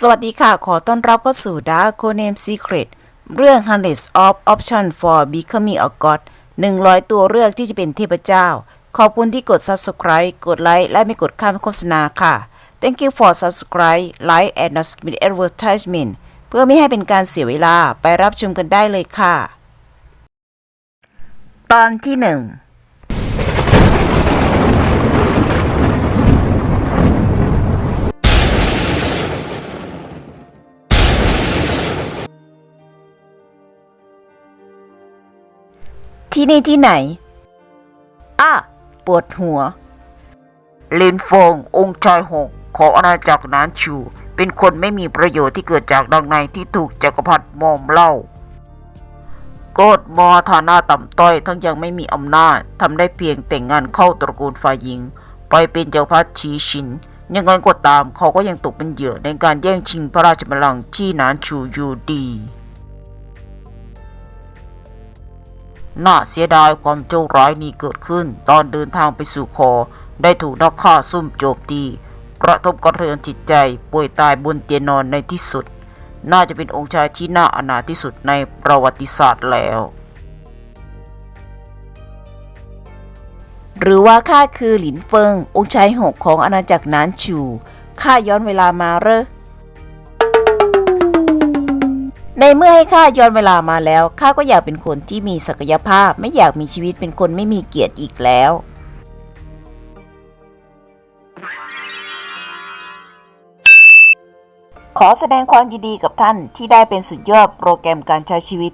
สวัสดีค่ะ ขอต้อนรับเข้าสู่ Dark c o Name Secret เรื่อง Hundreds of Option for Becoming a God 100 ตัวเลือกที่จะเป็นเทพเจ้า ขอบคุณที่กด subscribe กดไลค์ และไม่กดข้ามโฆษณาค่ะ Thank you for subscribe like and not skip advertisement เพื่อไม่ให้เป็นการเสียเวลาไปรับชมกันได้เลยค่ะ ตอนที่ 1 ที่นี่ที่ไหนอะปวดหัว ลินฟง องค์ชายหกของอาณาจักรนานชู เป็นคนไม่มีประโยชน์ที่เกิดจากดังในที่ถูกจักรพรรดิมอมเล่า โกดมอฐานะต่ำต้อย ทั้งยังไม่มีอำนาจทำได้เพียงแต่งงานเข้าตระกูลฝ่ายหญิง ไปเป็นเจ้าพัดชีชินยังไงก็ตามเขาก็ยังตกเป็นเหยื่อในการแย่งชิงพระราชบัลลังก์ที่นานชูอยู่ดี น่าเสียดายความโจร้ายนี้เกิดขึ้น ตอนเดินทางไปสู่คอ ได้ถูกนักฆ่าซุ่มโจมตีกระทบกระเทือนจิตใจ ป่วยตายบนเตียงนอนในที่สุด น่าจะเป็นองค์ชายที่น่าอนาถที่สุดในประวัติศาสตร์แล้ว หรือว่าข้าคือหลินเฟิง องค์ชายหกของอาณาจักรนานชูข้าย้อนเวลามาเรอ ในเมื่อให้ข้าย้อนเวลามาแล้วข้าก็อยากเป็นคนที่มีศักยภาพ ไม่อยากมีชีวิตเป็นคนไม่มีเกียรติอีกแล้ว ขอแสดงความยินดีกับท่านที่ได้เป็นสุดยอดโปรแกรมการใช้ชีวิต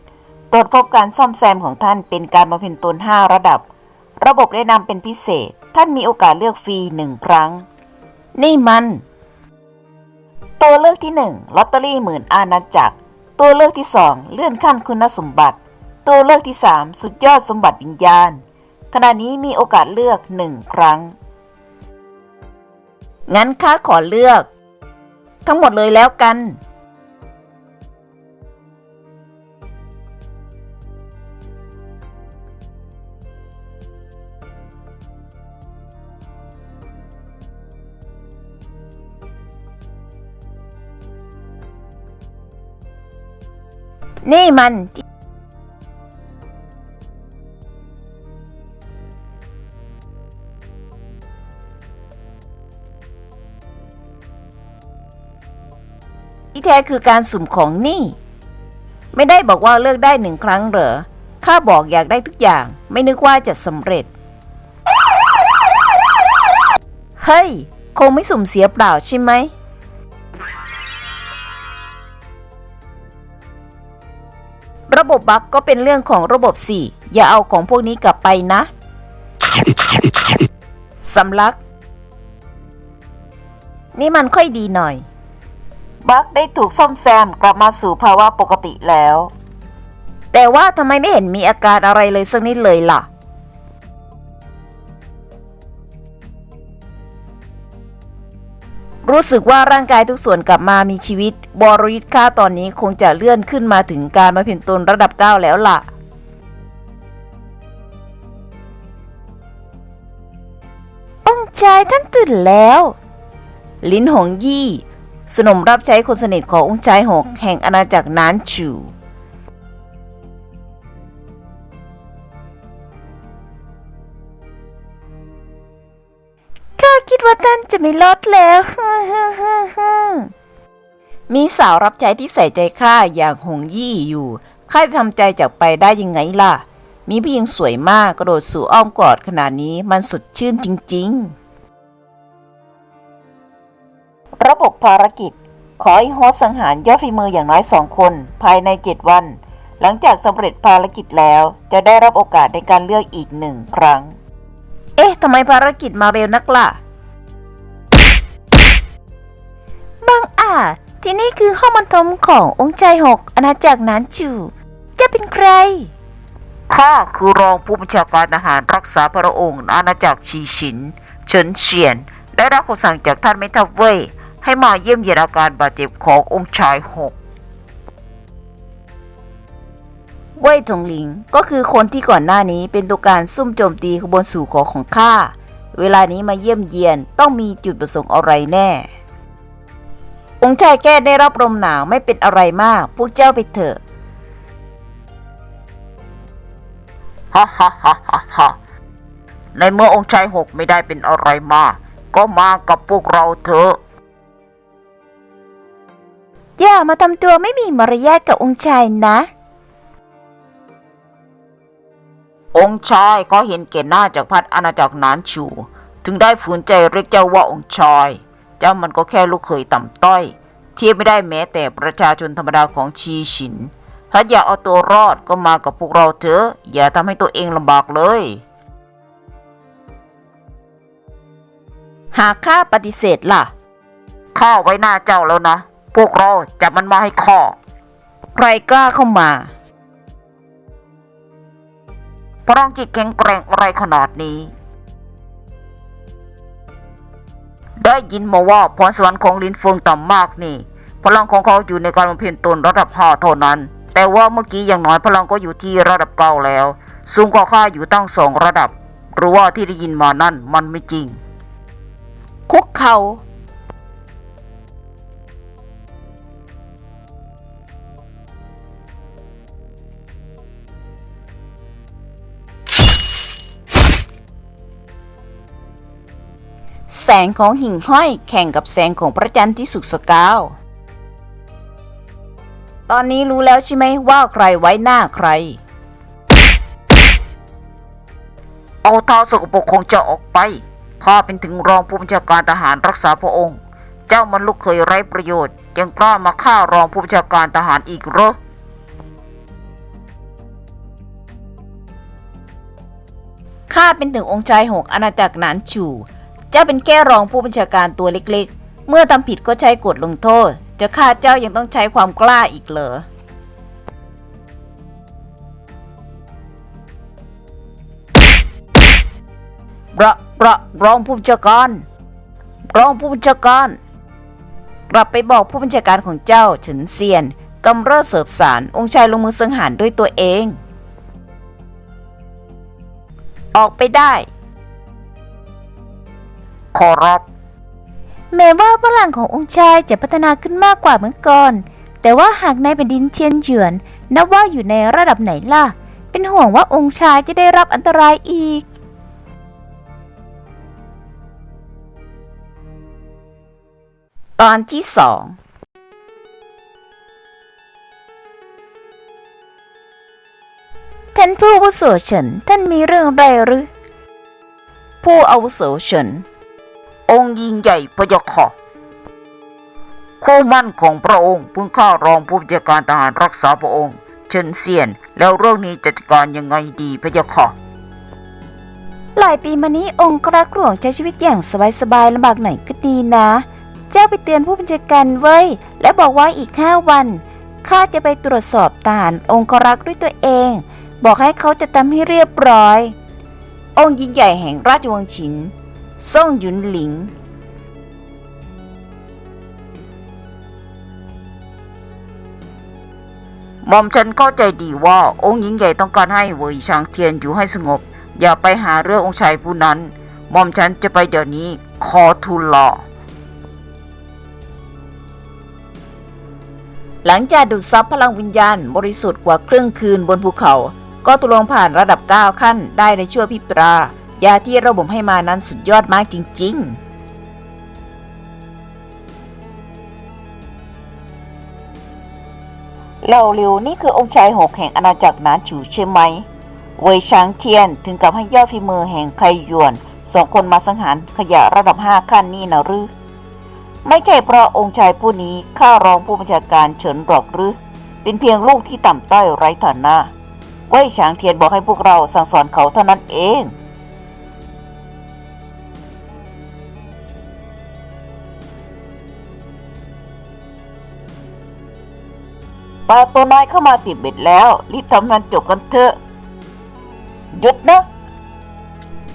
ตรวจพบการซ่อมแซมของท่านเป็นการบำเพ็ญตน 5 ระดับ ระบบแนะนำเป็นพิเศษ ท่านมีโอกาสเลือกฟรีหนึ่งครั้ง นี่มัน ตัวเลือกที่หนึ่งลอตเตอรี่หมื่นอาณาจักร ตัวเลือกที่สองเลื่อนขั้นคุณสมบัติ ตัวเลือกที่สามสุดยอดสมบัติวิญญาณ ขณะนี้มีโอกาสเลือกหนึ่งครั้ง งั้นข้าขอเลือก ทั้งหมดเลยแล้วกัน นี่มัน ที่แท้คือการสุ่มของนี่ ไม่ได้บอกว่าเลือกได้หนึ่งครั้งเหรอ ข้าบอกอยากได้ทุกอย่าง ไม่นึกว่าจะสำเร็จ เฮ้ย คงไม่สุ่มเสียเปล่าใช่ไหม ระบบบั๊กก็เป็นเรื่องของระบบสิอย่าเอาของพวกนี้กลับไปนะสำลัก นี่มันค่อยดีหน่อย บั๊กได้ถูกซ่อมแซมกลับมาสู่ภาวะปกติแล้ว แต่ว่าทำไมไม่เห็นมีอาการอะไรเลยสักนิดเลยล่ะ รู้สึกว่าร่างกายทุกส่วนกลับมามีชีวิต บรยุทธ์ค่าตอนนี้คงจะเลื่อนขึ้นมาถึงการมาเพ็ญตนระดับ 9 แล้วล่ะองค์ชายท่านตื่นแล้ว ลิ้นหงยี่ สนมรับใช้คนสนิทขององค์ชายหกแห่งอาณาจักรนานชู ข้าคิดว่าท่านจะไม่รอดแล้วมีสาวรับใช้ที่ใส่ใจข้าอย่างหงยี่อยู่ ข้าจะทำใจจากไปได้ยังไงล่ะ มีผู้หญิงสวยมากกระโดดสู่อ้อมกอดขนาดนี้มันสดชื่นจริง ๆ ระบบภารกิจ ขอให้โฮสสังหารยอดฝีมืออย่างน้อยสองคน ภายใน7วัน หลังจากสำเร็จภารกิจแล้วจะได้รับโอกาสในการเลือกอีกหนึ่งครั้ง เอ๊ะทำไมภารกิจมาเร็วนักล่ะบังอาจที่นี่คือห้องบรรทมขององค์ชายหกอาณาจักรนานจู จะเป็นใคร ข้าคือรองผู้บัญชาการทหารรักษาพระองค์อาณาจักรชีฉิน เฉินเฉียน ได้รับคำสั่งจากท่านเมทัพเว่ยให้มาเยี่ยมเยียนอาการบาดเจ็บขององค์ชายหก เว่ยถงหลิง ก็คือคนที่ก่อนหน้านี้เป็นตัวการซุ่มโจมตีขบวนสู่ขอของข้า เวลานี้มาเยี่ยมเยียนต้องมีจุดประสงค์อะไรแน่ องค์ชายแค่ได้รับลมหนาวไม่เป็นอะไรมาก พวกเจ้าไปเถอะฮ่าฮ่าฮ่าฮ่าฮ่าในเมื่อองค์ชายหกไม่ได้เป็นอะไรมาก ก็มากับพวกเราเถอะอย่ามาทำตัวไม่มีมารยาทกับองค์ชายนะ องค์ชายก็เห็นเก่หน้าจากพัดอาณาจักรนานชูถึงได้ฝืนใจเรียกเจ้าว่าองค์ชาย เจ้ามันก็แค่ลูกเขยต่ำต้อย เทียบไม่ได้แม้แต่ประชาชนธรรมดาของชีฉิน ถ้าอยากเอาตัวรอดก็มากับพวกเราเถอะอย่าทำให้ตัวเองลำบากเลย หากข้าปฏิเสธล่ะ ข้าไว้หน้าเจ้าแล้วนะ พวกเราจับมันมาให้ข้อใครกล้าเข้ามา พลังจิตแข็งแกร่งอะไรขนาดนี้ ได้ยินมาว่าพรสวรรค์ของลินเฟิงต่ำมากนี่ พลังของเขาอยู่ในการบำเพ็ญตนระดับห้าเท่านั้น แต่ว่าเมื่อกี้อย่างน้อยพลังก็อยู่ที่ระดับเก้าแล้ว สูงกว่าข้าอยู่ตั้งสองระดับหรือว่าที่ได้ยินมานั่นมันไม่จริง คุกเข่า แสงของหิ่งห้อยแข่งกับแสงของพระจันทร์ที่สุกสกาว ตอนนี้รู้แล้วใช่ไหมว่าใครไว้หน้าใคร เอาเท้าสกปรกของเจ้าออกไป ข้าเป็นถึงรองผู้บัญชาการทหารรักษาพระองค์ เจ้ามันลูกเคยไร้ประโยชน์ ยังกล้ามาฆ่ารองผู้บัญชาการทหารอีกเหรอ ข้าเป็นถึงองค์ชายหกอาณาจักรหนานชู เจ้าเป็นแค่รองผู้บัญชาการตัวเล็กๆ เมื่อทำผิดก็ใช้กฎลงโทษ จะฆ่าเจ้ายังต้องใช้ความกล้าอีกเหรอระระรองผู้บัญชาการรองผู้บัญชาการ กลับไปบอกผู้บัญชาการของเจ้าเฉินเซียนกำเริบเสิบสารองค์ชายลงมือสังหารด้วยตัวเอง ออกไปได้ ขอรับ แม้ว่าพลังขององค์ชายจะพัฒนาขึ้นมากกว่าเมื่อก่อน แต่ว่าหากในแผ่นดินเชียนเหยือนนับว่าอยู่ในระดับไหนล่ะ เป็นห่วงว่าองค์ชายจะได้รับอันตรายอีกตอนที่สองท่านผู้อาวุโสเฉินท่านมีเรื่องอะไรหรือ ผู้อาวุโสเฉิน องค์ยิ่งใหญ่พระยาค่ะคู่มั่นของพระองค์เพิ่งฆ่ารองผู้บัญชาการทหารรักษาพระองค์ เฉินเซียน แล้วเรื่องนี้จัดการยังไงดีพระยาค่ะหลายปีมานี้องค์กรักหลวงใช้ชีวิตอย่างสบายๆลำบากหน่อยก็ดีนะ เจ้าไปเตือนผู้บัญชาการไว้ และบอกว่าอีกห้าวันข้าจะไปตรวจสอบทหารองค์กรักษ์ด้วยตัวเอง บอกให้เขาจะทำให้เรียบร้อย องค์ยิ่งใหญ่แห่งราชวงศ์ฉิน ซ่งหยุนหลิง หม่อมฉันเข้าใจดีว่าองค์หญิงใหญ่ต้องการให้เวยชางเทียนอยู่ให้สงบ อย่าไปหาเรื่ององค์ชายผู้นั้น หม่อมฉันจะไปเดี๋ยวนี้ขอทูลลอหลังจากดูดซับพลังวิญญาณบริสุทธิ์กว่าครึ่งคืนบนภูเขา ก็ตุลงผ่านระดับ 9 ขั้นได้ในชั่วพริบตา ยาที่ระบบให้มานั้นสุดยอดมากจริง ๆเหล่าหลิวนี่คือองค์ชายหกแห่งอาณาจักรนานฉูใช่ไหม เวยชางเทียนถึงกับให้ยอดฝีมือแห่งไคหยวนสองคนมาสังหารขยะระดับห้าขั้นนี่นะหรือ ไม่ใช่เพราะองค์ชายผู้นี้ข้ารองผู้บัญชาการเฉินหรอกหรือ เป็นเพียงลูกที่ต่ำต้อยไร้ฐานะเว่ยฉางเทียนบอกให้พวกเราสั่งสอนเขาเท่านั้นเอง ปลาตัวน้อยเข้ามาติดเบ็ดแล้ว รีบทำงานจบกันเถอะหยุดนะ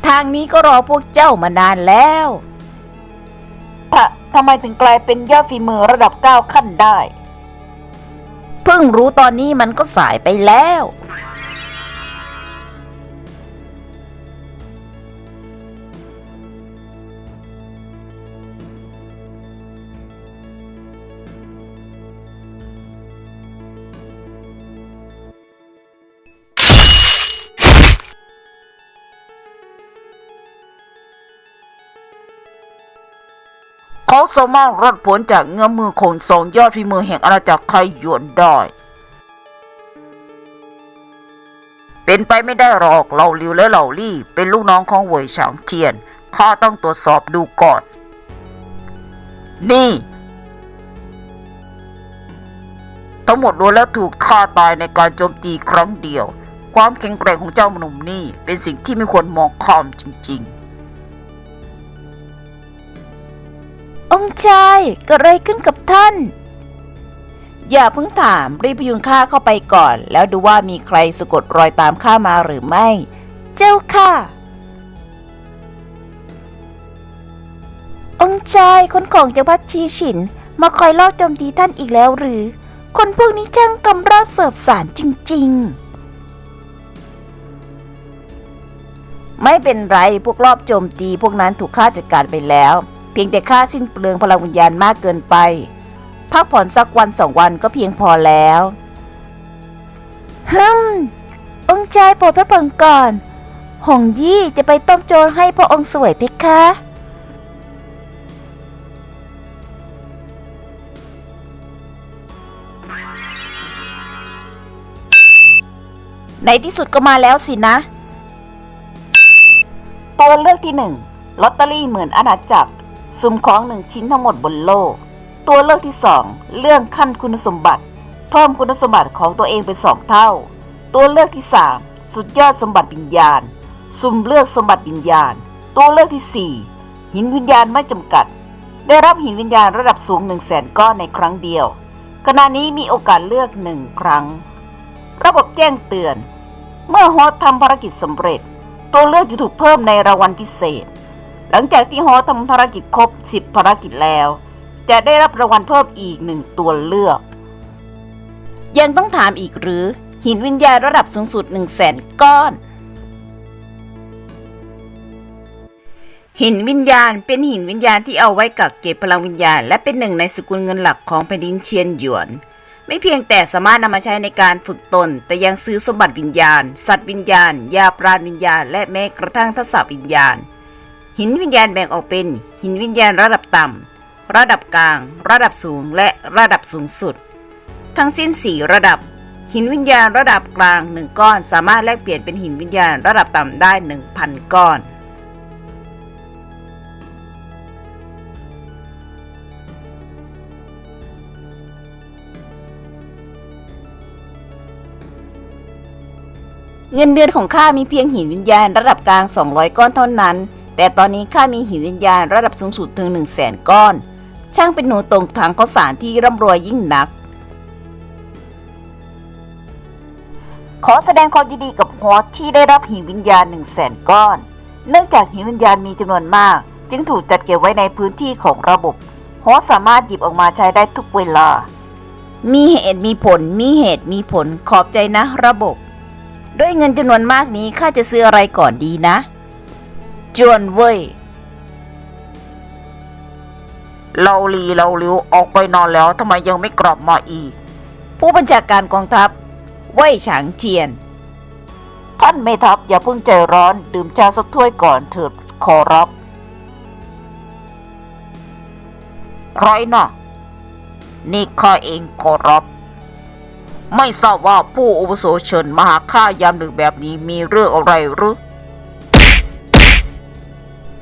ทางนี้ก็รอพวกเจ้ามานานแล้วถ้าทำไมถึงกลายเป็นยอดฝีมือระดับเก้าขั้นได้ เพิ่งรู้ตอนนี้มันก็สายไปแล้ว เขาสามารถรอดพ้นจากเงื้อมือของสองยอดฝีมือแห่งอาณาจักรไคหยวนได้ เป็นไปไม่ได้หรอกเหล่าลิวและเหล่าลี่ เป็นลูกน้องของเหวยฉางเจียนข้าต้องตรวจสอบดูก่อน นี่ ทั้งหมดล้วนแล้วถูกฆ่าตายในการโจมตีครั้งเดียว ความแข็งแกร่งของเจ้าหนุ่มนี่เป็นสิ่งที่ไม่ควรมองข้ามจริง องค์ชายเกิดอะไรขึ้นกับท่าน อย่าเพิ่งถามรีบพยุงข้าเข้าไปก่อน แล้วดูว่ามีใครสะกดรอยตามข้ามาหรือไม่ เจ้าค่ะ องค์ชายคนของจังหวัดชีฉิน มาคอยลอบโจมตีท่านอีกแล้วหรือ คนพวกนี้ช่างกำราบเสิร์ฟสารจริง ๆไม่เป็นไร พวกรอบโจมตีพวกนั้นถูกฆ่าจัดการไปแล้ว เพียงแต่ข้าสิ้นเปลืองพลังวิญญาณมากเกินไป พักผ่อนสักวันสองวันก็เพียงพอแล้วฮึมองค์ชายโปรดพระเพิงก่อน หงยี่จะไปต้มโจรให้พระองค์สวยเพคะในที่สุดก็มาแล้วสินะ ตัวเลือกที่หนึ่งลอตเตอรี่หมื่นอาณาจักร สุ่มของหนึ่งชิ้นทั้งหมดบนโลก ตัวเลือกที่สองเรื่องขั้นคุณสมบัติ เพิ่มคุณสมบัติของตัวเองเป็นสองเท่า ตัวเลือกที่สามสุดยอดสมบัติวิญญาณ สุ่มเลือกสมบัติวิญญาณ ตัวเลือกที่สี่หินวิญญาณไม่จำกัด ได้รับหินวิญญาณระดับสูงหนึ่งแสนก้อนในครั้งเดียว ขณะนี้มีโอกาสเลือกหนึ่งครั้ง ระบบแจ้งเตือน เมื่อโฮสทำภารกิจสำเร็จ ตัวเลือกจะถูกเพิ่มในรางวัลพิเศษ หลังจากที่ฮสต์ทำภารกิจครบ 10 ภารกิจแล้ว จะได้รับรางวัลเพิ่มอีกหนึ่งตัวเลือก ยังต้องถามอีกหรือ หินวิญญาณระดับสูงสุด 1 0 0 0 0แสนก้อน หินวิญญาณเป็นหินวิญญาณที่เอาไว้กักเก็บพลังวิญญาณ และเป็นหนึ่งในสกุลเงินหลักของแผ่นดินเชียนหยวน ไม่เพียงแต่สามารถนำมาใช้ในการฝึกตน แต่ยังซื้อสมบัติวิญญาณ สัตว์วิญญาณ ยาปราณวิญญาณ และแม้กระทั่งทักษะวิญญาณ หินวิญญาณแบ่งออกเป็น หินวิญญาณระดับต่ำ ระดับกลาง ระดับสูงและระดับสูงสุด ทั้งสิ้น 4 ระดับ หินวิญญาณระดับกลาง 1 ก้อน สามารถแลกเปลี่ยนเป็นหินวิญญาณระดับต่ำได้ 1,000 ก้อนเงินเดือนของข้ามีเพียงหินวิญญาณระดับกลาง 200 ก้อนเท่านั้น แต่ตอนนี้ข้ามีหินวิญญาณระดับสูงสุดถึง1 0 0 0 0แสนก้อน ช่างเป็นหนูตรงทางข้าวสารที่ร่ำรวยยิ่งนัก ขอแสดงความยินดีกับฮอสที่ได้รับหินวิญญาณ1 0 0 0 0แสนก้อน เนื่องจากหินวิญญาณมีจำนวนมาก จึงถูกจัดเก็บไว้ในพื้นที่ของระบบฮอสสามารถหยิบออกมาใช้ได้ทุกเวลา มีเหตุมีผล มีเหตุมีผลขอบใจนะ ระบบ ด้วยเงินจำนวนมากนี้ข้าจะซื้ออะไรก่อนดีนะ จวนเว้ยเราลีเราลิวออกไปนอนแล้วทำไมยังไม่กลับมาอีก ผู้บัญชาการกองทัพเว่ยฉางเจียน ท่านแม่ทัพอย่าเพิ่งใจร้อน ดื่มชาสักถ้วยก่อนเถิดขอรับใครนะนี่ข้าเองขอรับ ไม่ทราบว่าผู้อาวุโสเชิญมาหาข้ายามดึกแบบนี้มีเรื่องอะไรหรือ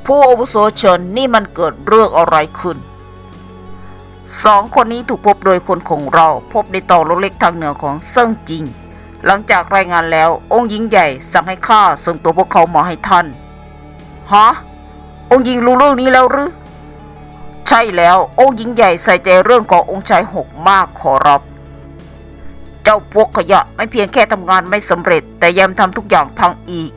ผู้อาวุโสเชิญนี่มันเกิดเรื่องอะไรขึ้นสองคนนี้ถูกพบโดยคนของเราพบในต่อรถเล็กทางเหนือของเซิ่งจิง หลังจากรายงานแล้วองค์หญิงใหญ่สั่งให้ข้าส่งตัวพวกเขามาให้ท่านฮะองค์หญิงรู้เรื่องนี้แล้วหรือใช่แล้วองค์หญิงใหญ่ใส่ใจเรื่องขององค์ชายหกมากขอรับ เจ้าพวกขยะไม่เพียงแค่ทำงานไม่สำเร็จ แต่ยังทำทุกอย่างพังอีก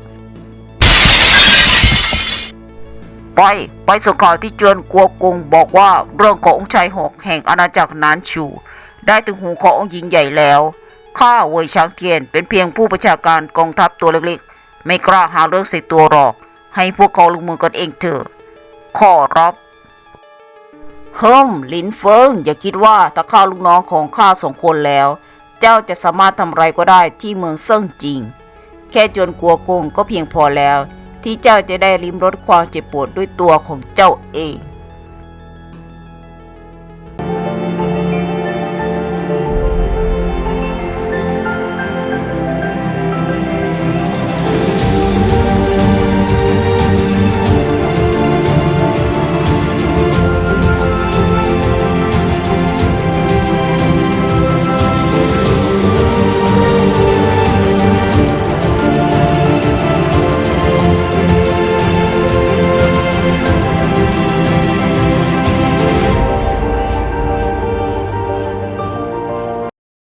ไปไปส่งข่าวที่เจือนกัวกงบอกว่าเรื่องขององค์ชายหกแห่งอาณาจักรนานชู ได้ถึงหูขององค์หญิงใหญ่แล้วข้าเวยช้างเทียนเป็นเพียงผู้ประชาการกองทัพตัวเล็กๆ ไม่กล้าหาเรื่องใส่ตัวหรอก ให้พวกเขาลงมือกันเองเถอะขอรับเฮิมลินเฟิงอย่าคิดว่าถ้าข้าลูกน้องของข้าสองคนแล้ว เจ้าจะสามารถทำอะไรก็ได้ที่เมืองเซิ่งจริง แค่จวนกลัวกงก็เพียงพอแล้ว ที่เจ้าจะได้ลิ้มรสความเจ็บปวดด้วยตัวของเจ้าเอง